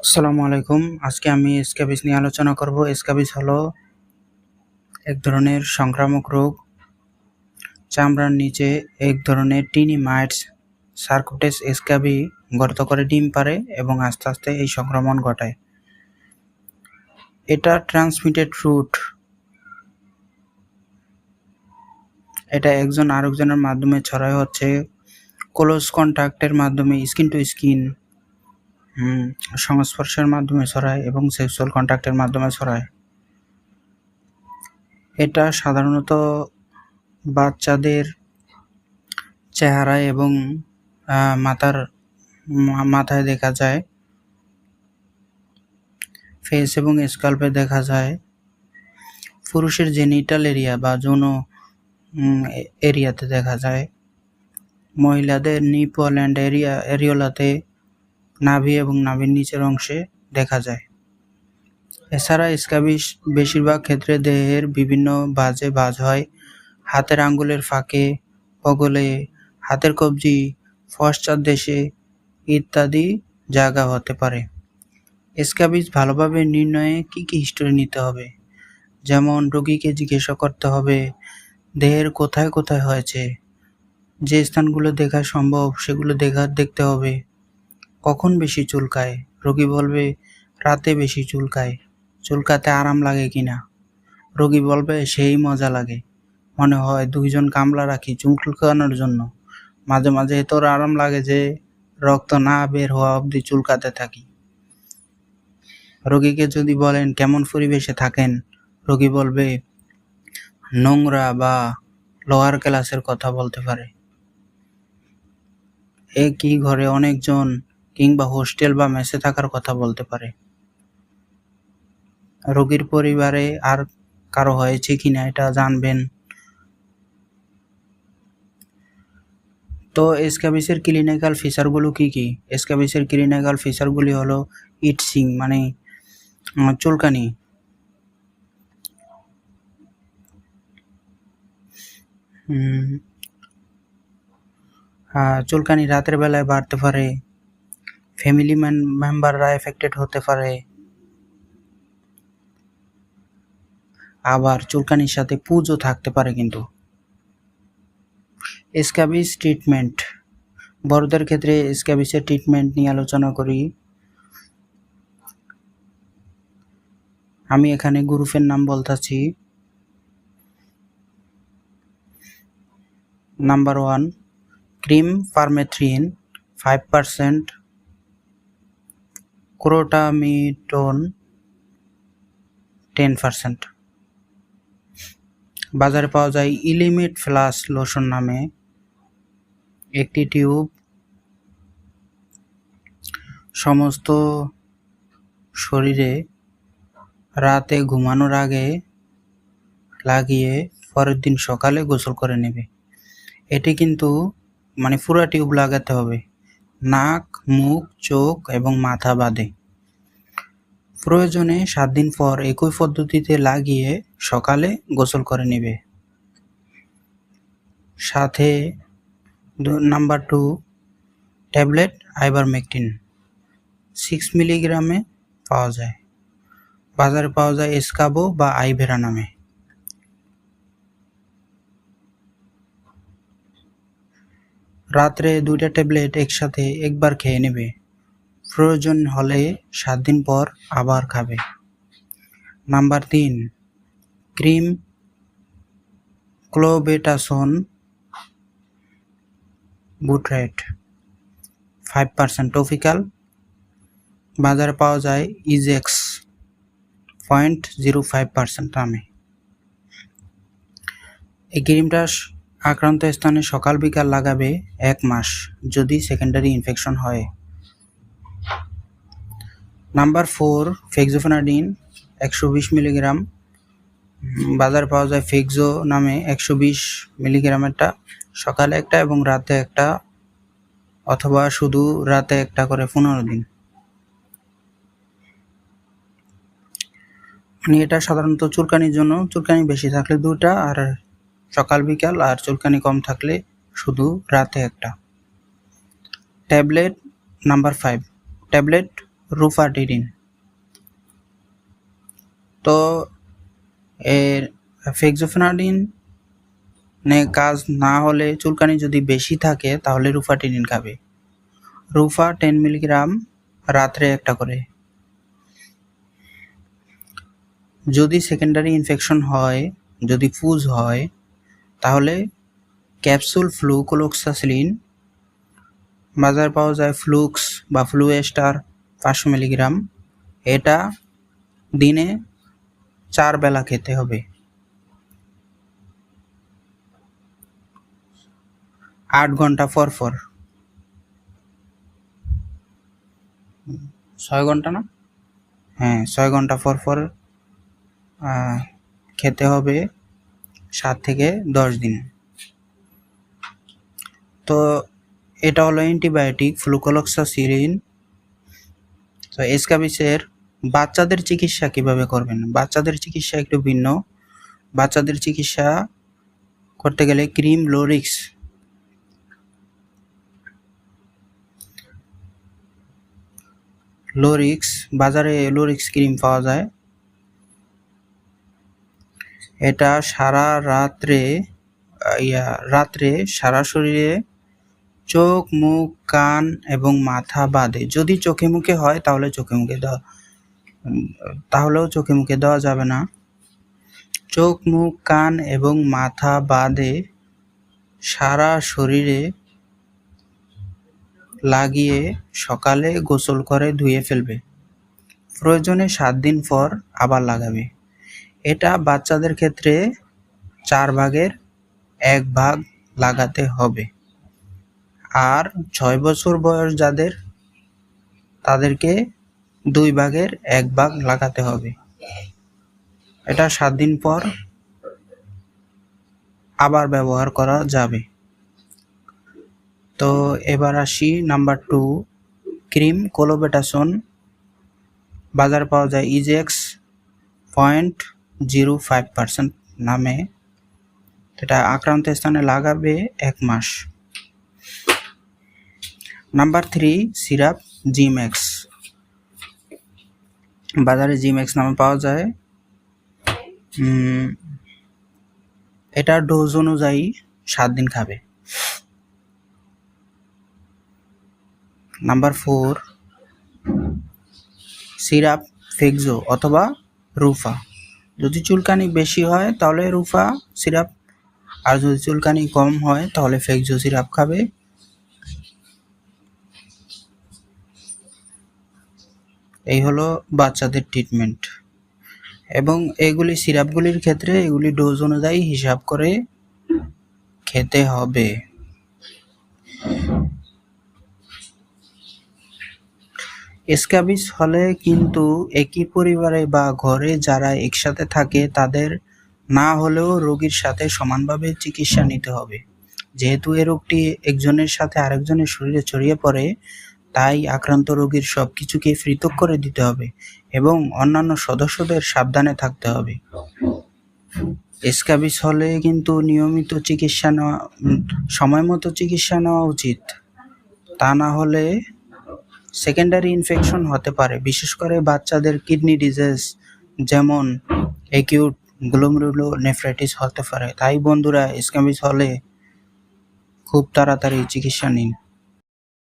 আসসালামু আলাইকুম। আজকে আমি স্ক্যাবিস নিয়ে আলোচনা করব। স্ক্যাবিস হলো এক ধরনের সংক্রামক রোগ, চামড়ার নিচে এক ধরনের টিনি মাইটস, সার্কোটেস স্ক্যাবি গর্ত করে ডিম পারে এবং আস্তে আস্তে এই সংক্রমণ ঘটায়। এটা ট্রান্সমিটেড রুট। এটা একজন আরেকজনের মাধ্যমে ছড়ায় হচ্ছে ক্লোজ কন্ট্যাক্টের মাধ্যমে স্কিন টু স্কিন। সংস্পর্শের মাধ্যমে ছড়ায় এবং সেক্সুয়াল কন্ট্যাক্টের মাধ্যমে ছড়ায়। এটা সাধারণত বাচ্চাদের চেহারায় এবং মাথার মাথায় দেখা যায়। ফেস এবং স্কাল্পে দেখা যায়। পুরুষের জেনিটাল এরিয়া বা যৌন এরিয়াতে দেখা যায়। মহিলাদের নিপল অ্যান্ড এরিয়া এরিওলাতে নাভি এবং নাভির নিচের অংশে দেখা যায়। এছাড়া স্ক্যাবিস বেশিরভাগ ক্ষেত্রে দেহের বিভিন্ন বাজে বাজ হয়। হাতের আঙ্গুলের ফাঁকে, বগলে, হাতের কবজি, পশ্চাৎ দেশে ইত্যাদি জায়গা হতে পারে। স্ক্যাবিস ভালোভাবে নির্ণয়ে কী কী হিস্টোরি নিতে হবে? যেমন রোগীকে জিজ্ঞাসা করতে হবে, দেহের কোথায় কোথায় হয়েছে? যে স্থানগুলো দেখা সম্ভব, সেগুলো দেখা দেখতে হবে। কখন বেশি চুলকায়? রোগী বলবে, রাতে বেশি চুলকায়। চুলকাতে আরাম লাগে কিনা রোগী বলবে, সেই মজা লাগে। মনে হয় দুইজন কামলা রাখি চুলকানোর জন্য। মাঝে মাঝে তোর আরাম লাগে যে, রক্ত না বের হওয়া অবধি চুলকাতে থাকি। রোগীকে যদি বলেন, কেমন পরিবেশে থাকেন? রোগী বলবে, নোংরা বা লোয়ার ক্লাসের কথা বলতে পারে। একই ঘরে অনেকজন কিংবা হোস্টেল বা মেসে থাকার কথা বলতে পারে। রোগীর পরিবারে আর কারও হয়েছে কিনা এটা জানবেন। তো স্ক্যাবিসের ক্লিনিক্যাল ফিচারগুলো কি কি? স্ক্যাবিসের ক্লিনিক্যাল ফিচারগুলি হলো ইটসিং মানে চুলকানি। চুলকানি রাতের বেলায় বাড়তে পারে। ফ্যামিলি মেম্বাররা এফেক্টেড হতে পারে। আবার চুলকানির সাথে পুজো থাকতে পারে কিন্তু। স্ক্যাবিস ট্রিটমেন্ট বড়দের ক্ষেত্রে স্ক্যাবিসের ট্রিটমেন্ট নিয়ে আলোচনা করি। আমি এখানে গ্রুপের নাম বলতেছি। Number one cream permethrin five percent crotamiton ten percent. বাজারে পাওয়া যায় ইলিমিট ফ্লাস লোশন নামে একটি টিউব। সমস্ত শরীরে রাতে ঘুমানোর আগে লাগিয়ে পরের দিন সকালে গোসল করে নেবে। এটি কিন্তু মানে পুরা টিউব লাগাতে হবে। নাক, মুখ, চোখ এবং মাথা বাদে প্রয়োজনে সাত দিন পর একই পদ্ধতিতে লাগিয়ে সকালে গোসল করে নেবে। সাথে number two, tablet ivermectin. Six মিলিগ্রামে পাওয়া যায়। বাজারে পাওয়া যায় এসকাবো বা আইভেরা নামে। রাত্রে দুইটা ট্যাবলেট একসাথে একবার খেয়ে নেবে। প্রয়োজন হলে সাত দিন পর আবার খাবে। নাম্বার তিন, cream clobetasone butyrate five percent topical. বাজারে পাওয়া যায় ইজেক্স পয়েন্ট জিরো ফাইভ পার্সেন্ট নামে এই ক্রিমটা আক্রান্ত স্থানে সকাল বিকাল লাগাবে এক মাস যদি সেকেন্ডারি ইনফেকশন হয়। নাম্বার ফোর ফেক্সোফেনাডিন একশো বিশ মিলিগ্রাম বাজার পাওয়া যায় ফেক্সো নামে একশো বিশ মিলিগ্রামেরটা সকালে একটা এবং রাতে একটা, অথবা শুধু রাতে একটা করে পনেরো দিন। মানে এটা সাধারণত চুলকানির জন্য, চুলকানি বেশি থাকলে দুটা আর সকাল, বিকাল আর চুলকানি কম থাকলে শুধু রাতে একটা। Tablet number five. Tablet rupatadine তো এর ফেক্সোফেনাডিন নে কাজ না হলে চুলকানি যদি বেশি থাকে তাহলে রুফাটিনিন খাবে। রুফা টেন মিলিগ্রাম রাত্রে একটা করে। যদি সেকেন্ডারি ইনফেকশন হয়, যদি ফুজ হয় তাহলে ক্যাপসুল ফ্লুকোলোক্সাসিলিন বাজার পাওয়া যায় ফ্লুক্স বা ফ্লুয়েস্টার পাঁচশো মিলিগ্রাম, এটা দিনে চার বেলা খেতে হবে। আট ঘণ্টা পর পর। ছয় ঘণ্টা না? হ্যাঁ ছয় ঘণ্টা পর পর খেতে হবে। সাত থেকে দশ দিন। তো এটা হলো অ্যান্টিবায়োটিক, ফ্লুকোলক্সাসিরিন। তো এসকাবিসের বাচ্চাদের চিকিৎসা কীভাবে করবেন? বাচ্চাদের চিকিৎসা একটু ভিন্ন। বাচ্চাদের চিকিৎসা করতে গেলে ক্রিম, লোরিক্স। লোরিক্স, বাজারে লোরিক্স ক্রিম পাওয়া যায়। এটা সারা রাত্রে, ইয়া, রাত্রে সারা শরীরে চোখ, মুখ, কান এবং মাথা বাদে। যদি চোখে মুখে হয়, তাহলে চোখে মুখে দেওয়া, তাহলেও চোখে মুখে দেওয়া যাবে না। চোখ, মুখ, কান এবং মাথা বাদে সারা শরীরে লাগিয়ে সকালে গোসল করে ধুয়ে ফেলবে। প্রয়োজনে সাত দিন পর আবার লাগাবে। এটা বাচ্চাদের ক্ষেত্রে চার ভাগের এক ভাগ লাগাতে হবে। আর ছয় বছর বয়স যাদের, তাদেরকে দুই ভাগের এক ভাগ লাগাতে হবে। এটা সাত দিন পর আবার ব্যবহার করা যাবে। তো এবার আসি নাম্বার টু, ক্রিম কোলোবেটাসন। বাজার পাওয়া যায় ইজেক্স পয়েন্ট জিরো ফাইভ পার্সেন্ট নামে। এটা আক্রান্ত স্থানে লাগাবে এক মাস। নাম্বার থ্রি, সিরাপ জিম্যাক্স বাজারে জিম্যাক্স নামে পাওয়া যায়। এটা ডোজ অনুযায়ী সাত দিন খাবে। নাম্বার ফোর, সিরাপ ফেক্সো অথবা রুফা। যদি চুলকানি বেশি হয় তাহলে রুফা সিরাপ, আর যদি চুলকানি কম হয় তাহলে ফেক্সো সিরাপ খাবে। এই হলো বাচ্চাদের ট্রিটমেন্ট এবং এগুলি সিরাপগুলির ক্ষেত্রে এগুলি ডোজ অনুযায়ী হিসাব করে খেতে হবে। স্ক্যাবিস হলে কিন্তু একই পরিবারে বা ঘরে যারা একসাথে থাকে, তাদের না হলেও রোগীর সাথে সমানভাবে চিকিৎসা নিতে হবে। যেহেতু এ রোগটি একজনের সাথে আরেকজনের শরীরে ছড়িয়ে পড়ে, তাই আক্রান্ত রোগীর সব কিছুকে পৃথক করে দিতে হবে এবং অন্যান্য সদস্যদের সাবধানে থাকতে হবে। স্ক্যাবিস হলে কিন্তু নিয়মিত চিকিৎসা নেওয়া সময় মতো চিকিৎসা নেওয়া উচিত। তা না হলে সেকেন্ডারি ইনফেকশন হতে পারে, বিশেষ করে বাচ্চাদের কিডনি ডিজিজ যেমন একিউট গ্লোমেরুলো নেফ্রাইটিস হতে পারে। তাই বন্ধুরা স্ক্যামিস হলে খুব তাড়াতাড়ি চিকিৎসা নিন।